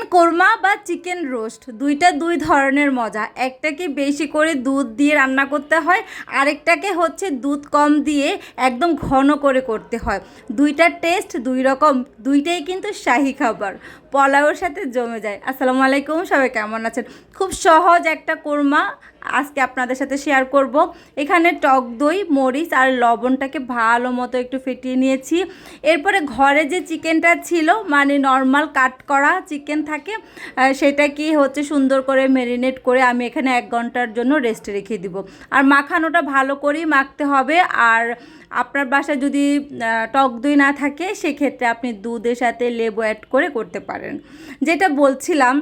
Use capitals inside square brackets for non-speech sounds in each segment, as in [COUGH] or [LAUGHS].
Chicken korma বা chicken roast? দুইটা দুই ধরনের মজা। একটাকে বেশি করে দুধ দিয়ে রান্না করতে হয়, আরেকটাকে হচ্ছে দুধ কম দিয়ে একদম ঘন করে করতে হয়। দুইটা টেস্ট দুই রকম, দুইটাই কিন্তু শাহি খাবার। পোলাওর সাথে জমে যায়। আসসালামু আলাইকুম, সবাই কেমন আছেন? খুব সহজ একটা কোরমা আজকে আপনাদের সাথে শেয়ার করব। এখানে টক দই, মরিচ আর লবণটাকে ভালো মতো একটু ফেটিয়ে নিয়েছি। এরপরে ঘরে যে চিকেনটা ছিল মানে নর্মাল কাট করা চিকেন থাকে সেটা কি হচ্ছে সুন্দর করে ম্যারিনেট করে আমি এখানে এক ঘণ্টার জন্য রেস্টে রেখে দিব। আর মাখানোটা ভালো করেই মাখতে হবে। আর আপনার বাসায় যদি টক দই না থাকে, সেক্ষেত্রে আপনি দুধের সাথে লেবু অ্যাড করে করতে পারেন। যেটা বলছিলাম,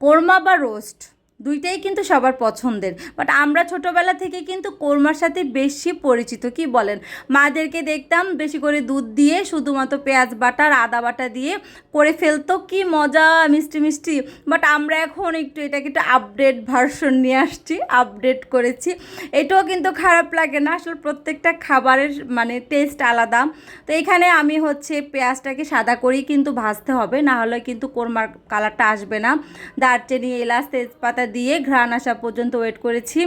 কোরমা বা রোস্ট দুইটাই কিন্তু সবার পছন্দের। বাট আমরা ছোটোবেলা থেকে কিন্তু কোরমার সাথে বেশি পরিচিত, কি বলেন? মাদেরকে দেখতাম বেশি করে দুধ দিয়ে শুধুমাত্র পেঁয়াজ বাটা আর আদা বাটা দিয়ে করে ফেলতো। কি মজা, মিষ্টি মিষ্টি। বাট আমরা এখন একটু এটাকে একটু আপডেট ভার্সন নিয়ে আসছি আপডেট করেছি। এটাও কিন্তু খারাপ লাগে না, আসলে প্রত্যেকটা খাবারের মানে টেস্ট আলাদা। তো এখানে আমি হচ্ছে পেঁয়াজটাকে সাদা করেই কিন্তু ভাজতে হবে, না হলে কিন্তু কোরমার কালারটা আসবে না। দারচিনি, এলাচ, তেজপাতা দিয়ে ঘ্রাণ আসা পর্যন্ত ওয়েট করেছি।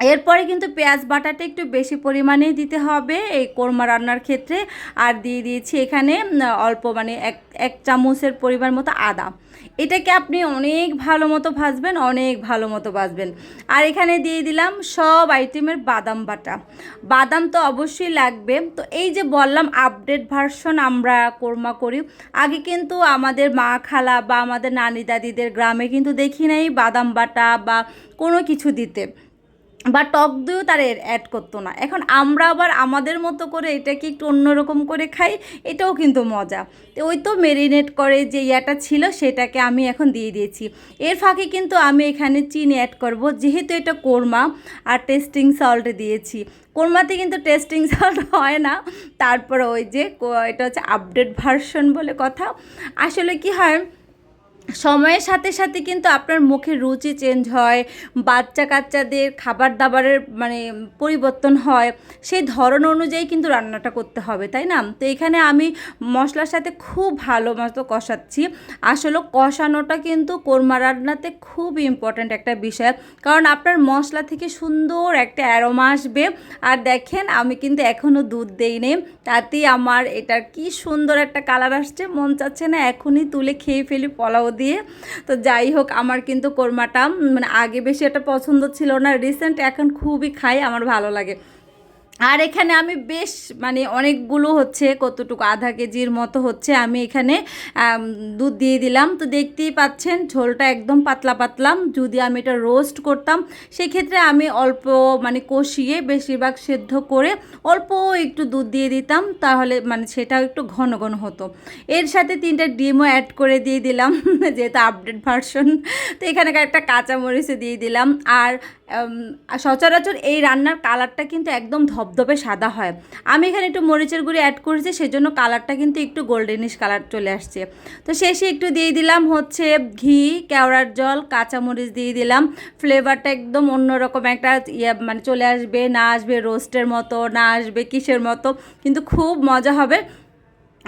এরপরে কিন্তু পেঁয়াজ বাটাটা একটু বেশি পরিমাণেই দিতে হবে এই কোরমা রান্নার ক্ষেত্রে। আর দিয়ে দিয়েছি এখানে অল্প মানে এক এক চামচের পরিমাণ মতো আদা। এটাকে আপনি অনেক ভালো মতো ভাজবেন, অনেক ভালো মতো ভাজবেন। আর এখানে দিয়ে দিলাম সব আইটেমের বাদাম বাটা। বাদাম তো অবশ্যই লাগবে। তো এই যে বললাম আপডেট ভার্সন আমরা কোরমা করি। আগে কিন্তু আমাদের মা খালা বা আমাদের নানি দাদিদের গ্রামে কিন্তু দেখি নাই বাদাম বাটা বা কোনো কিছু দিতে। বা টক দইও তারা অ্যাড করতো না। এখন আমরা আবার আমাদের মতো করে এটাকে একটু অন্যরকম করে খাই, এটাও কিন্তু মজা। তো ওই তো মেরিনেট করে যে ইয়াটা ছিল সেটাকে আমি এখন দিয়ে দিয়েছি। এর ফাঁকে কিন্তু আমি এখানে চিনি অ্যাড করব, যেহেতু এটা কোরমা আর টেস্টিং সল্ট দিয়েছি। কোরমাতে কিন্তু টেস্টিং সল্ট [LAUGHS] হয় না, তারপর ওই যে এটা হচ্ছে আপডেট ভার্সন বলে কথা। আসলে কি হয় সময়ের সাথে সাথে কিন্তু আপনার মুখে রুচি চেঞ্জ হয় বাচ্চা কাচ্চাদের খাবার দাবারের মানে পরিবর্তন হয়, সেই ধরন অনুযায়ী কিন্তু রান্নাটা করতে হবে, তাই না? তো এখানে আমি মশলার সাথে খুব ভালো মতো কষাচ্ছি। আসলে কষানোটা কিন্তু কোরমা রান্নাতে খুব ইম্পর্ট্যান্ট একটা বিষয়, কারণ আপনার মশলা থেকে সুন্দর একটা অ্যারোমা আসবে। আর দেখেন, আমি কিন্তু এখনও দুধ দেইনি, তাতেই আমার এটার কি সুন্দর একটা কালার আসছে, মন চাচ্ছে না এখনই তুলে খেয়ে ফেলি, পোলাও দিয়ে। তো যাই হোক, আমার কিন্তু কোরমাটা মানে আগে বেশি একটা পছন্দ ছিল না। রিসেন্ট এখন খুবই খাই, আমার ভালো লাগে। আর এখানে আমি বেশ মানে অনেকগুলো হচ্ছে, কতটুকু আধা কেজির মতো হচ্ছে আমি এখানে দুধ দিয়ে দিলাম। তো দেখতেই পাচ্ছেন, ঝোলটা একদম পাতলা পাতলাম। যদি আমি এটা রোস্ট করতাম, সেক্ষেত্রে আমি অল্প মানে কষিয়ে বেশিরভাগ সেদ্ধ করে অল্প একটু দুধ দিয়ে দিতাম, তাহলে মানে সেটাও একটু ঘন ঘন হতো। এর সাথে তিনটা ডিমও অ্যাড করে দিয়ে দিলাম, [LAUGHS] যেহেতু আপডেট ভার্সন তো এখানে একটা কাঁচামরিচও দিয়ে দিলাম। আর সচরাচর এই রান্নার কালারটা কিন্তু একদম ধবধবে সাদা হয়। আমি এখানে একটু মরিচের গুঁড়ি অ্যাড করেছি, সেজন্য কালারটা কিন্তু একটু গোল্ডেনিশ কালার চলে আসছে। তো শেষে একটু দিয়ে দিলাম হচ্ছে ঘি, কেওড়ার জল, কাঁচামরিচ দিয়ে দিলাম। ফ্লেভারটা একদম অন্যরকম একটা ইয়ে মানে চলে আসবে, না আসবে রোস্টের মতো, না আসবে কিসের মতো, কিন্তু খুব মজা হবে।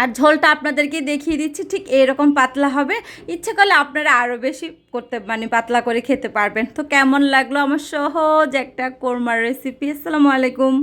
আর ঝোলটা আপনাদেরকে দেখিয়ে দিচ্ছি, ঠিক এরকম পাতলা হবে। ইচ্ছে করলে আপনারা আরও বেশি করতে মানে পাতলা করে খেতে পারবেন। তো কেমন লাগল আমার সহজ একটা কোরমার রেসিপি আসসালামু আলাইকুম।